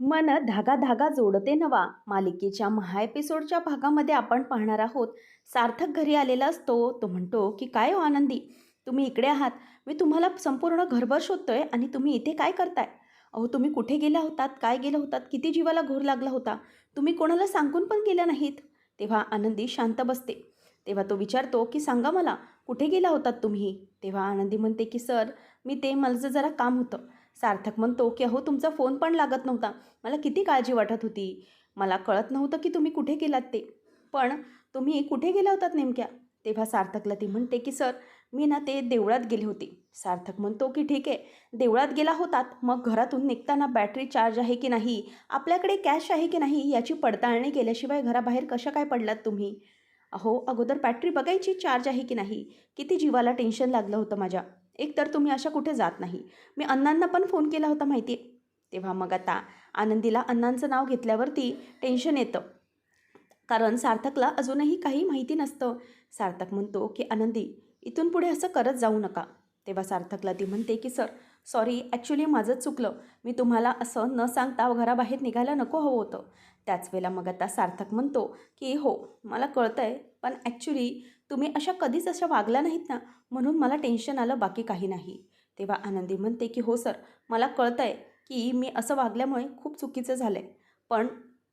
मन धागा धागा जोडते नवा. मालिकेच्या महा एपिसोडच्या भागामध्ये आपण पाहणार आहोत सार्थक घरी आलेला असतो. तो म्हणतो की काय हो आनंदी? तुम्ही इकडे आहात. मी तुम्हाला संपूर्ण घरभर शोधतोय आणि तुम्ही इथे काय करताय? अहो तुम्ही कुठे गेला होतात? काय गेला होतात? किती जीवाला घोर लागला होता? तुम्ही कोणाला सांगून पण गेल्या नाहीत? तेव्हा आनंदी शांत बसते. तेव्हा तो विचारतो की सांगा मला कुठे गेला होतात तुम्ही? तेव्हा आनंदी म्हणते की सर मी ते माझं जरा काम होतं. सार्थक म्हणतो की अहो तुमचा फोन पण लागत नव्हता. मला किती काळजी वाटत होती. मला कळत नव्हतं की तुम्ही कुठे गेलात ते. पण तुम्ही कुठे गेला होतात नेमक्या? तेव्हा सार्थकला ती म्हणते की सर मी ना ते देवळात गेले होते. सार्थक म्हणतो की ठीक आहे. देवळात गेला होतात. मग घरातून निघताना बॅटरी चार्ज आहे की नाही? आपल्याकडे कॅश आहे की नाही? याची पडताळणी केल्याशिवाय घराबाहेर कशा काय पडलात तुम्ही? अहो अगोदर बॅटरी बघायची चार्ज आहे की नाही? किती जीवाला टेन्शन लागलं होतं माझ्या. एकतर तुम्ही अशा कुठे जात नाही. मी अण्णांना पण फोन केला होता माहिती आहे तेव्हा मग आता आनंदीला अण्णांचं नाव घेतल्यावरती टेन्शन येतं. कारण सार्थकला अजूनही काही माहिती नसतं. सार्थक म्हणतो की आनंदी इथून पुढे असं करत जाऊ नका. तेव्हा सार्थकला ती म्हणते की सर सॉरी ॲक्च्युली माझंच चुकलं. मी तुम्हाला असं न सांगता घराबाहेर निघायला नको हवं होतं. त्याच वेळेला मग आता सार्थक म्हणतो की हो मला कळतं आहे पण ॲक्च्युली तुम्ही अशा कधीच अशा वागल्या नाहीत ना म्हणून मला टेन्शन आलं बाकी काही नाही. तेव्हा आनंदी म्हणते की हो सर मला कळतं आहे की मी असं वागल्यामुळे खूप चुकीचं झालं आहे पण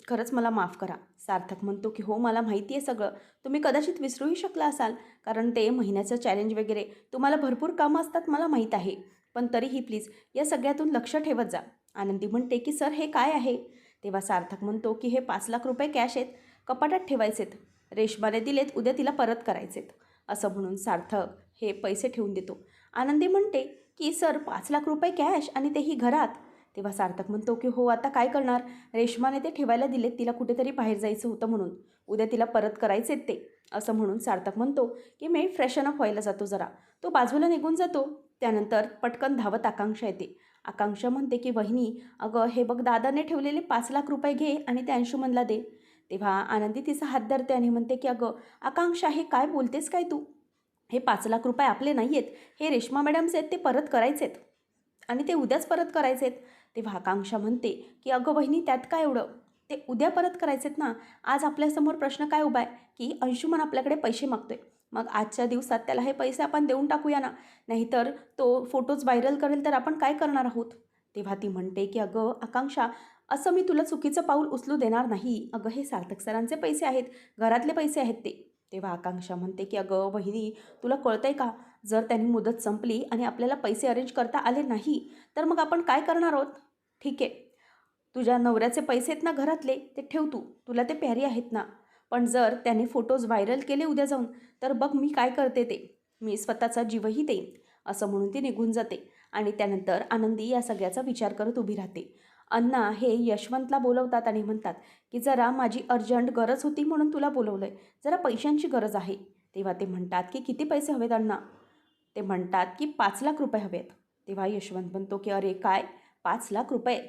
खरंच मला माफ करा. सार्थक म्हणतो की हो मला माहिती आहे सगळं. तुम्ही कदाचित विसरूही शकला असाल कारण ते महिन्याचं चॅलेंज वगैरे तुम्हाला भरपूर कामं असतात मला माहीत आहे. पण तरीही प्लीज या सगळ्यातून लक्ष ठेवत जा. आनंदी म्हणते की सर हे काय आहे? तेव्हा सार्थक म्हणतो की हे पाच लाख रुपये कॅश आहेत. कपाटात ठेवायचेत. रेशमाने दिलेत उद्या तिला परत करायचेत असं म्हणून सार्थक हे पैसे ठेवून देतो. आनंदी म्हणते की सर पाच लाख रुपये कॅश आणि तेही घरात. तेव्हा सार्थक म्हणतो की हो आता काय करणार? रेशमाने ते ठेवायला दिलेत तिला कुठेतरी बाहेर जायचं होतं म्हणून. उद्या तिला परत करायचेत ते. असं म्हणून सार्थक म्हणतो की मी फ्रेशन अप व्हायला जातो जरा. तो बाजूला निघून जातो. त्यानंतर पटकन धावत आकांक्षा येते. आकांक्षा म्हणते की वहिनी अगं हे बघ दादाने ठेवलेले पाच लाख रुपये घे आणि ते अंशुमनला दे. तेव्हा आनंदी तिचा हात धरते आणि म्हणते की अगं आकांक्षा हे काय बोलतेस काय तू? हे पाच लाख रुपये आपले नाही आहेत हे रेश्मा मॅडमचे आहेत ते परत करायचेत. आणि ते उद्याच परत करायचेत. तेव्हा आकांक्षा म्हणते की अगं बहिणी त्यात काय एवढं? ते उद्या परत करायचेत ना? आज आपल्यासमोर प्रश्न काय उभा आहे? की अंशुमन आपल्याकडे पैसे मागतोय. मग आजच्या दिवसात त्याला हे पैसे आपण देऊन टाकूया ना? नाहीतर तो फोटोज व्हायरल करेल तर आपण काय करणार आहोत? तेव्हा ती म्हणते की अगं आकांक्षा असं मी तुला चुकीचं पाऊल उचलू देणार नाही. अगं हे सार्थक सरांचे पैसे आहेत. घरातले पैसे आहेत ते. तेव्हा आकांक्षा म्हणते की अगं बहिणी तुला कळतंय का? जर त्यांनी मुदत संपली आणि आपल्याला पैसे अरेंज करता आले नाही तर मग आपण काय करणार आहोत? ठीक आहे. तुझ्या नवऱ्याचे पैसे आहेत ना घरातले ते ठेव तू. तुला ते प्यारी आहेत ना. पण जर त्याने फोटोज व्हायरल केले उद्या जाऊन तर बघ मी काय करते ते. मी स्वतःचा जीवही देईन. असं म्हणून ती निघून जाते आणि त्यानंतर आनंदी या सगळ्याचा विचार करत उभी राहते. अण्णा हे यशवंतला बोलवतात आणि म्हणतात की जरा माझी अर्जंट गरज होती म्हणून तुला बोलवलं आहे जरा पैशांची गरज आहे. तेव्हा ते म्हणतात की किती पैसे हवेत अण्णा? ते म्हणतात की पाच लाख रुपये हवेत. तेव्हा यशवंत म्हणतो की अरे काय? पाच लाख रुपये?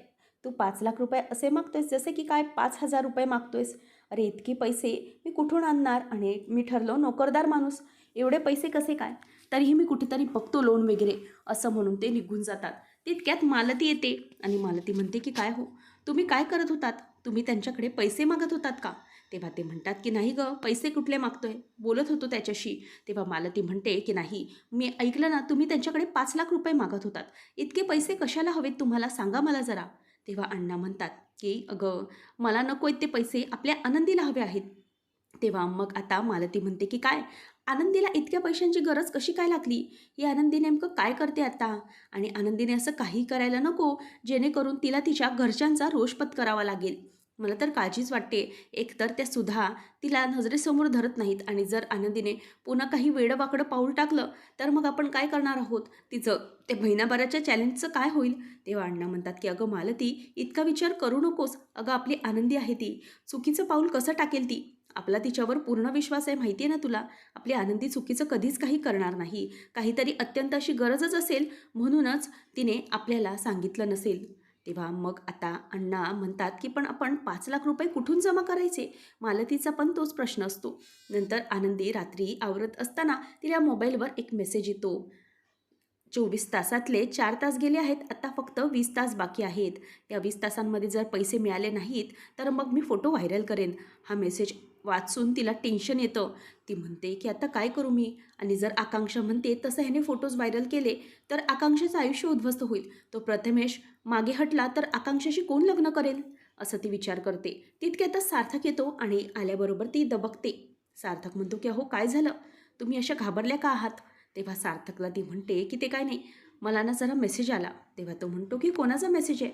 तू पाच लाख रुपये असे मागतोयस जसे की काय पाच हजार रुपये मागतोयस? अरे इतके पैसे? मी कुठून आणणार? आणि मी ठरलो नोकरदार माणूस. एवढे पैसे कसे काय? तरीही मी कुठेतरी बघतो लोन वगैरे असं म्हणून ते निघून जातात. तितक्यात मालती येते. आणि मालती म्हणते की काय हो? तुम्ही काय करत होतात? तुम्ही त्यांच्याकडे पैसे मागत होतात का? तेव्हा ते म्हणतात की नाही गं पैसे कुठले मागतोय? बोलत होतो त्याच्याशी. तेव्हा मालती म्हणते की नाही मी ऐकलं ना तुम्ही त्यांच्याकडे पाच लाख रुपये मागत होतात. इतके पैसे कशाला हवेत तुम्हाला? सांगा मला जरा. तेव्हा अण्णा म्हणतात की अगं मला नको आहेत ते पैसे. आपल्या आनंदीला हवे आहेत. तेव्हा मग आता मालती म्हणते की काय? आनंदीला इतक्या पैशांची गरज कशी काय लागली? ही आनंदी नेमकं काय करते आता? आणि आनंदीने असं काही करायला नको जेणेकरून तिला तिच्या घरच्यांचा रोष पत्करावा लागेल. मला तर काळजीच वाटते. एकतर त्या सुद्धा तिला नजरेसमोर धरत नाहीत आणि जर आनंदीने पुन्हा काही वेडंवाकडं पाऊल टाकलं तर मग आपण काय करणार आहोत? तिचं ते महिनाभराच्या चॅलेंजचं काय होईल? तेव्हा अण्णा म्हणतात की अगं मालती इतका विचार करू नकोस. अगं आपली आनंदी आहे ती. चुकीचं पाऊल कसं टाकेल ती? आपला तिच्यावर पूर्ण विश्वास आहे माहिती आहे ना तुला? आपली आनंदी चुकीचं कधीच काही करणार नाही. काहीतरी अत्यंत अशी गरजच असेल म्हणूनच तिने आपल्याला सांगितलं नसेल. तेव्हा मग आता अण्णा म्हणतात की पण आपण पाच लाख रुपये कुठून जमा करायचे? मालतीचा पण तोच प्रश्न असतो. नंतर आनंदी रात्री आवरत असताना तिला मोबाईलवर एक मेसेज येतो. चोवीस तासातले चार तास गेले आहेत आत्ता फक्त वीस तास बाकी आहेत. या वीस तासांमध्ये जर पैसे मिळाले नाहीत तर मग मी फोटो व्हायरल करेन. हा मेसेज वाचून तिला टेन्शन येतं. ती म्हणते की आता काय करू मी? आणि जर आकांक्षा म्हणते तसं ह्याने फोटोज व्हायरल केले तर आकांक्षाचं आयुष्य उद्ध्वस्त होईल. तो प्रथमेश मागे हटला तर आकांक्षाशी कोण लग्न करेल? असं ती विचार करते. तितक्यातच सार्थक येतो आणि आल्याबरोबर ती दबकते. सार्थक म्हणतो की अहो काय झालं? तुम्ही अशा घाबरल्या का आहात? तेव्हा सार्थकला ती म्हणते की ते काय नाही मला ना जरा मेसेज आला. तेव्हा तो म्हणतो की कोणाचा मेसेज आहे?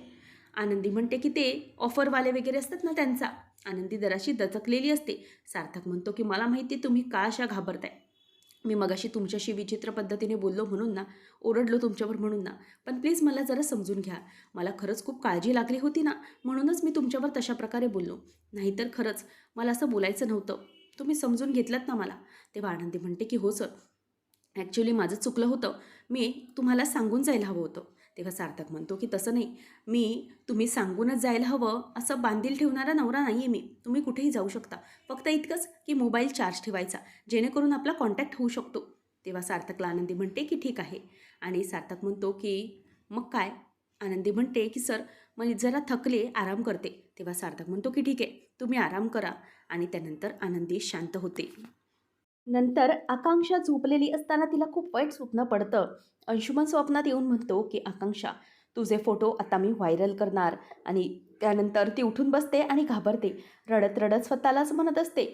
आनंदी म्हणते की ते ऑफरवाले वगैरे असतात ना त्यांचा. आनंदी दराशी दचकलेली असते. सार्थक म्हणतो की मला माहिती तुम्ही का अशा घाबरताय? मी मगाशी तुमच्याशी विचित्र पद्धतीने बोललो म्हणून ना ओरडलो तुमच्यावर म्हणून ना पण प्लीज मला जरा समजून घ्या. मला खरंच खूप काळजी लागली होती ना म्हणूनच मी तुमच्यावर तशा प्रकारे बोललो. नाहीतर खरंच मला असं बोलायचं नव्हतं. तुम्ही समजून घेतलात ना मला. तेव्हा आनंदी म्हणते की हो सर ॲक्च्युली माझं चुकलं होतं. मी तुम्हाला सांगून जायला हवं होतं. तेव्हा सार्थक म्हणतो की तसं नाही. मी तुम्ही सांगूनच जायला हवं. असं बांधील ठेवणारा नवरा नाही आहे मी. तुम्ही कुठेही जाऊ शकता. फक्त इतकंच की मोबाईल चार्ज ठेवायचा जेणेकरून आपला कॉन्टॅक्ट होऊ शकतो. तेव्हा सार्थकला आनंदी म्हणते की ठीक आहे. आणि सार्थक म्हणतो की मग काय? आनंदी म्हणते की सर मग जरा थकले आराम करते. तेव्हा सार्थक म्हणतो की ठीक आहे. तुम्ही आराम करा. आणि त्यानंतर आनंदी शांत होते. नंतर आकांक्षा झोपलेली असताना तिला खूप वाईट स्वप्न पडतं. अंशुमन स्वप्नात येऊन म्हणतो की आकांक्षा तुझे फोटो आता मी व्हायरल करणार आणि त्यानंतर ती उठून बसते आणि घाबरते. रडत रडत स्वतःलाच म्हणत असते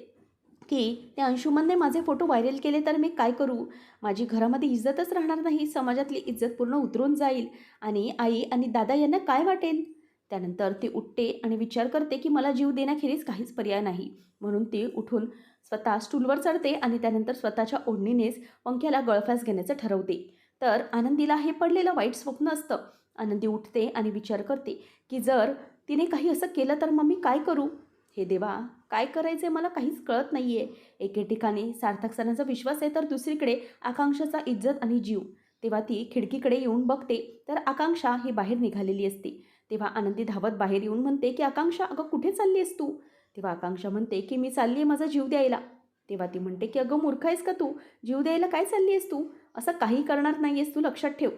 की त्या अंशुमनने माझे फोटो व्हायरल केले तर मी काय करू? माझी घरामध्ये इज्जतच राहणार नाही. समाजातली इज्जत पूर्ण उतरून जाईल. आणि आई आणि दादा यांना काय वाटेल? त्यानंतर ती उठते आणि विचार करते की मला जीव देण्याखेरीज काहीच पर्याय नाही. म्हणून ती उठून स्वतः स्टूलवर चढते आणि त्यानंतर स्वतःच्या ओढणीनेच पंख्याला गळफास घेण्याचं ठरवते. तर आनंदीला हे पडलेलं वाईट स्वप्न असतं. आनंदी उठते आणि विचार करते की जर तिने काही असं केलं तर मग मी काय करू? हे देवा काय करायचे मला काहीच कळत नाही आहे एके ठिकाणी सार्थक सणाचा विश्वास आहे तर दुसरीकडे आकांक्षाचा इज्जत आणि जीव. तेव्हा ती खिडकीकडे येऊन बघते तर आकांक्षा ही बाहेर निघालेली असते. तेव्हा आनंदी धावत बाहेर येऊन म्हणते की आकांक्षा अगं कुठे चालली आहेस तू? तेव्हा आकांक्षा म्हणते की मी चालली आहे माझा जीव द्यायला. तेव्हा ती म्हणते की अगं मूर्ख आहेस का तू? जीव द्यायला काय चालली आहेस तू? असं काही करणार नाही आहेस तू लक्षात ठेव.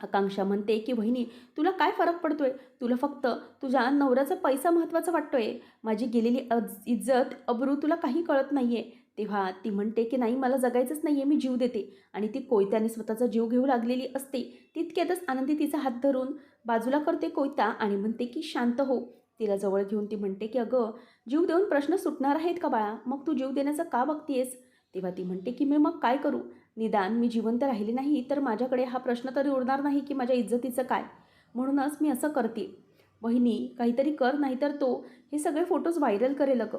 आकांक्षा म्हणते की बहिणी तुला काय फरक पडतोय? तुला फक्त तुझ्या नवऱ्याचा पैसा महत्त्वाचा वाटतोय. माझी गेलेली इज्जत अब्रू तुला काही कळत नाही आहे तेव्हा ती म्हणते की नाही मला जगायचंच नाही आहे मी जीव देते. आणि ती कोयत्याने स्वतःचा जीव घेऊ लागलेली असते. तितक्यातच आनंदी तिचा हात धरून बाजूला करते कोयता आणि म्हणते की शांत हो. तिला जवळ घेऊन ती म्हणते की अगं जीव देऊन प्रश्न सुटणार आहेत का बाळा? मग तू जीव देण्याचं का बघतीयस? तेव्हा ती म्हणते की मी मग काय करू? निदान मी जिवंत राहिले नाही तर माझ्याकडे हा प्रश्न तरी उरणार नाही की माझ्या इज्जतीचं काय? म्हणूनच मी असं करते. वहिनी काहीतरी कर नाहीतर तो हे सगळे फोटोज व्हायरल करेल अगं.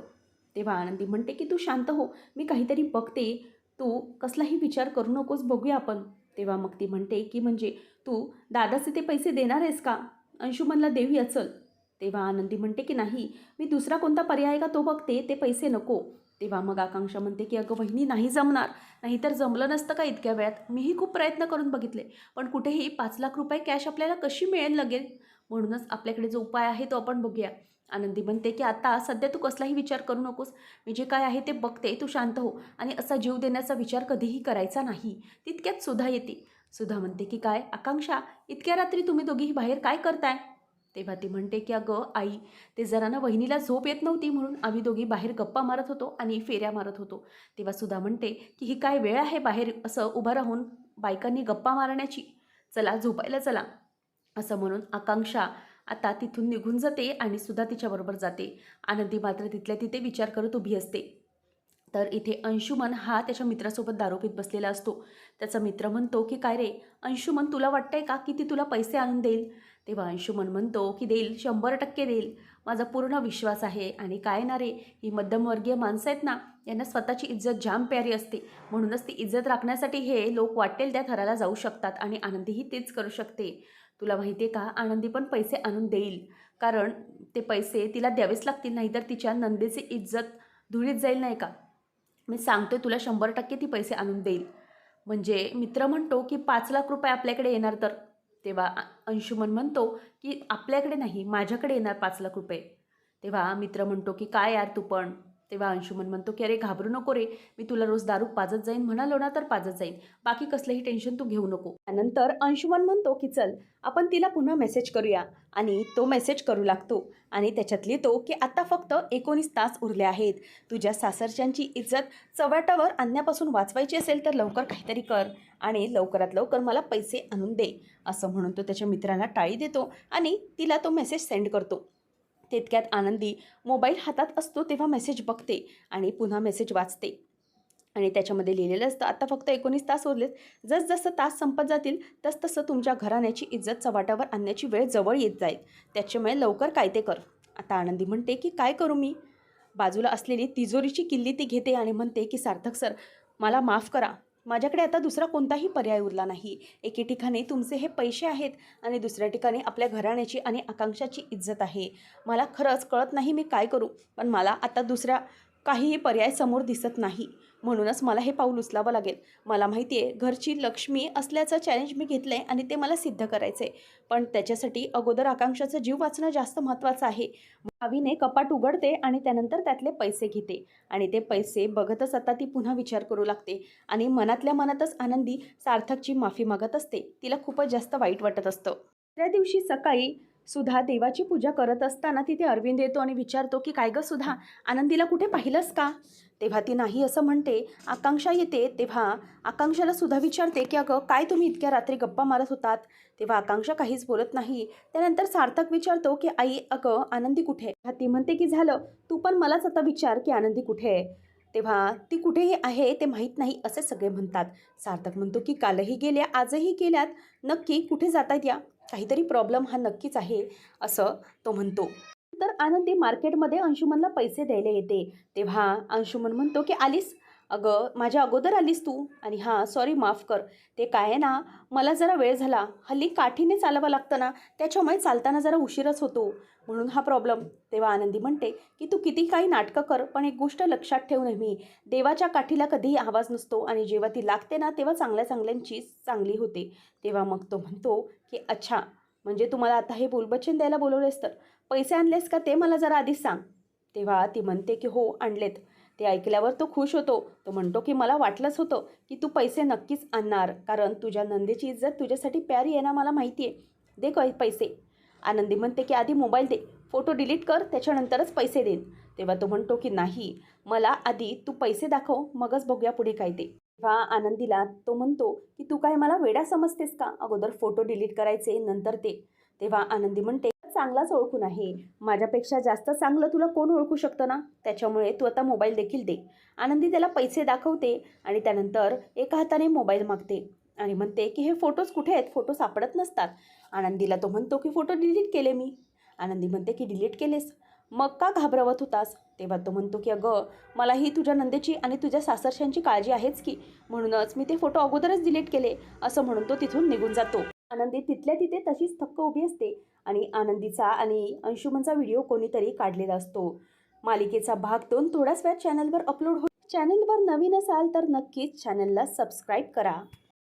तेव्हा आनंदी म्हणते की तू शांत हो मी काहीतरी बघते. तू कसलाही विचार करू नकोस बघूया आपण. तेव्हा मग ती म्हणते की म्हणजे तू दादाचे ते पैसे देणार आहेस का? अंशुमनला देवी अचल. तेव्हा आनंदी म्हणते की नाही मी दुसरा कोणता पर्याय आहे का तो बघते ते पैसे नको. तेव्हा मग आकांक्षा म्हणते की अगं वहिनी नाही जमणार. नाहीतर जमलं नसतं का इतक्या वेळात? मीही खूप प्रयत्न करून बघितले पण कुठेही पाच लाख रुपये कॅश आपल्याला कशी मिळेल लगेल म्हणूनच आपल्याकडे जो उपाय आहे तो आपण बघूया. आनंदी म्हणते की आता सध्या तू कसलाही विचार करू नकोस. मी जे काय आहे ते बघते तू शांत हो. आणि असा जीव देण्याचा विचार कधीही करायचा नाही. तितक्यात सुधा येते. सुधा म्हणते की काय? आकांक्षा इतक्या रात्री तुम्ही दोघीही बाहेर काय करताय? तेव्हा ती म्हणते की अगं आई ते जरा ना वहिनीला झोप येत नव्हती म्हणून आम्ही दोघी बाहेर गप्पा मारत होतो आणि फेऱ्या मारत होतो. तेव्हा सुद्धा म्हणते की ही काय वेळ आहे बाहेर असं उभं राहून बायकांनी गप्पा मारण्याची? चला झोपायला चला. असं म्हणून आकांक्षा आता तिथून निघून जाते आणि सुद्धा तिच्याबरोबर जाते. आनंदी मात्र तिथल्या तिथे विचार करत उभी असते. तर इथे अंशुमन हा त्याच्या मित्रासोबत दारोपीत बसलेला असतो. त्याचा मित्र म्हणतो की काय रे अंशुमन तुला वाटतंय का की ती तुला पैसे आणून देईल? तेव्हा अंशुमन म्हणतो की देईल शंभर टक्के देईल. माझा पूर्ण विश्वास आहे आणि काय ना रे ही मध्यमवर्गीय माणसं आहेत ना यांना स्वतःची इज्जत जाम प्यारी असते. म्हणूनच ती इज्जत राखण्यासाठी हे लोक वाटेल त्या थराला जाऊ शकतात आणि आनंदीही तेच करू शकते. तुला माहिती आहे का आनंदी पण पैसे आणून देईल. कारण ते पैसे तिला द्यावेच लागतील नाहीतर तिच्या नंदेची इज्जत धुळीत जाईल नाही का? मी सांगतोय तुला शंभर टक्के ती पैसे आणून देईल. म्हणजे मित्र म्हणतो की पाच लाख रुपये आपल्याकडे येणार तर? तेव्हा अंशुमन म्हणतो की आपल्याकडे नाही माझ्याकडे येणार पाच लाख रुपये. तेव्हा मित्र म्हणतो की काय यार तू पण. तेव्हा अंशुमन म्हणतो की अरे घाबरू नको रे मी तुला रोज दारू पाजत जाईन म्हणालो ना तर पाजत जाईन. बाकी कसलंही टेन्शन तू घेऊ नको. त्यानंतर अंशुमन म्हणतो की चल आपण तिला पुन्हा मेसेज करूया. आणि तो मेसेज करू लागतो. आणि त्याच्यात लिहितो की आता फक्त एकोणीस तास उरले आहेत. तुझ्या सासरच्यांची इज्जत चव्हाटावर आणण्यापासून वाचवायची असेल तर लवकर काहीतरी कर. आणि लवकरात लवकर मला पैसे आणून दे असं म्हणून तो त्याच्या मित्रांना टाळी देतो आणि तिला तो मेसेज सेंड करतो. तितक्यात आनंदी मोबाईल हातात असतो तेव्हा मेसेज बघते आणि पुन्हा मेसेज वाचते. आणि त्याच्यामध्ये लिहिलेलं असतं आत्ता फक्त एकोणीस तास उरलेत. जसजसं तास संपत जातील तसतसं तुमच्या घराण्याची इज्जत चवाटावर आणण्याची वेळ जवळ येत जाईल. त्याच्यामुळे लवकर काय ते कर. आता आनंदी म्हणते की काय करू मी? बाजूला असलेली तिजोरीची किल्ली ती घेते आणि म्हणते की सार्थक सर मला माफ करा. माझ्याकडे आता दुसरा कोणताही पर्याय उरला नाही. एके ठिकाणी तुमचे हे पैसे आहेत आणि दुसऱ्या ठिकाणी आपल्या घराण्याची आणि आकांक्षाची इज्जत आहे. मला खरंच कळत नाही मी काय करू पण मला आता दुसऱ्या काहीही पर्याय समोर दिसत नाही. म्हणूनच मला हे पाऊल उचलावं लागेल. मला माहिती आहे घरची लक्ष्मी असल्याचं चॅलेंज मी घेतलं आहे आणि ते मला सिद्ध करायचं आहे पण त्याच्यासाठी अगोदर आकांक्षाचं जीव वाचणं जास्त महत्त्वाचं आहे. भावीने कपाट उघडते आणि त्यानंतर त्यातले पैसे घेते. आणि ते पैसे बघतच आता ती पुन्हा विचार करू लागते. आणि मनातल्या मनातच आनंदी सार्थकची माफी मागत असते. तिला खूपच जास्त वाईट वाटत असतं. त्या दिवशी सकाळी सुधा देवाची पूजा करत असताना तिथे अरविंद येतो आणि विचारतो की काय गं सुधा आनंदीला कुठे पाहिलंस का? तेव्हा ती नाही असं म्हणते. आकांक्षा येते. तेव्हा आकांक्षाला सुद्धा विचारते की अगं काय तुम्ही इतक्या रात्री गप्पा मारत होतात? तेव्हा आकांक्षा काहीच बोलत नाही. त्यानंतर सार्थक विचारतो की आई अगं आनंदी कुठे? आहे ती म्हणते की झालं. तू पण मलाच आता विचार की आनंदी कुठे आहे? तेव्हा ती कुठेही आहे ते माहीत नाही असे सगळे म्हणतात. सार्थक म्हणतो की कालही गेल्या आजही गेल्यात. नक्की कुठे जाता या? काहीतरी प्रॉब्लेम हा नक्कीच आहे असं तो म्हणतो. तर आनंदी मार्केटमध्ये अंशुमनला पैसे द्यायला येते. तेव्हा अंशुमन म्हणतो की आलीस? अगं माझ्या अगोदर आलीस तू. आणि हां सॉरी माफ कर. ते काय आहे ना मला जरा वेळ झाला. हल्ली काठीने चालावं लागतं ना त्याच्यामुळे चालताना जरा उशीरच होतो. म्हणून हा प्रॉब्लेम तेव्हा आनंदी म्हणते की तू किती काही नाटकं कर पण एक गोष्ट लक्षात ठेव नेहमी. देवाच्या काठीला कधीही आवाज नसतो आणि जेव्हा ती लागते ना तेव्हा चांगल्या चांगल्यांची चांगली होते. तेव्हा मग तो म्हणतो की अच्छा म्हणजे तुम्हाला आता हे बोलबच्चन द्यायला बोलवलेस तर? पैसे आणलेस का ते मला जरा आधीच सांग. तेव्हा ती म्हणते की हो आणलेत. ते ऐकल्यावर तो खुश होतो. तो म्हणतो की मला वाटलंच होतं की तू पैसे नक्कीच आणणार कारण तुझ्या नंदीची इज्जत तुझ्यासाठी प्यारी आहे ना मला माहिती आहे. दे कै पैसे. आनंदी म्हणते की आधी मोबाईल दे. फोटो डिलीट कर त्याच्यानंतरच पैसे देईन. तेव्हा तो म्हणतो की नाही मला आधी तू पैसे दाखव मगच बघूया पुढे काय ते. तेव्हा आनंदीला तो म्हणतो की तू काय मला वेडा समजतेस का? अगोदर फोटो डिलीट करायचे नंतर ते. तेव्हा आनंदी म्हणते चांगलाच ओळखून आहे. माझ्यापेक्षा जास्त चांगलं तुला कोण ओळखू शकतं ना? त्याच्यामुळे तू आता मोबाईल देखील दे. आनंदी त्याला पैसे दाखवते आणि त्यानंतर एका हाताने मोबाईल मागते. आणि म्हणते की हे फोटोज कुठे आहेत? फोटो सापडत नसतात. आनंदीला तो म्हणतो की फोटो डिलीट केले मी. आनंदी म्हणते की डिलीट केलेस. मग का घाबरवत होतास? तेव्हा तो म्हणतो की अगं मला ही तुझ्या नंदेची आणि तुझ्या सासरशांची काळजी आहेच की. म्हणूनच मी ते फोटो अगोदरच डिलीट केले. असं म्हणून तो तिथून निघून जातो. आनंदी तिथल्या तिथे तशीच थक्क उभी असते आणि आनंदीचा आणि अंशुमनचा व्हिडिओ कोणीतरी काढलेला असतो. मालिकेचा भाग दोन थोड्याच वेळात चॅनलवर अपलोड हो चॅनलवर नवीन असाल तर नक्कीच चॅनलला सबस्क्राईब करा.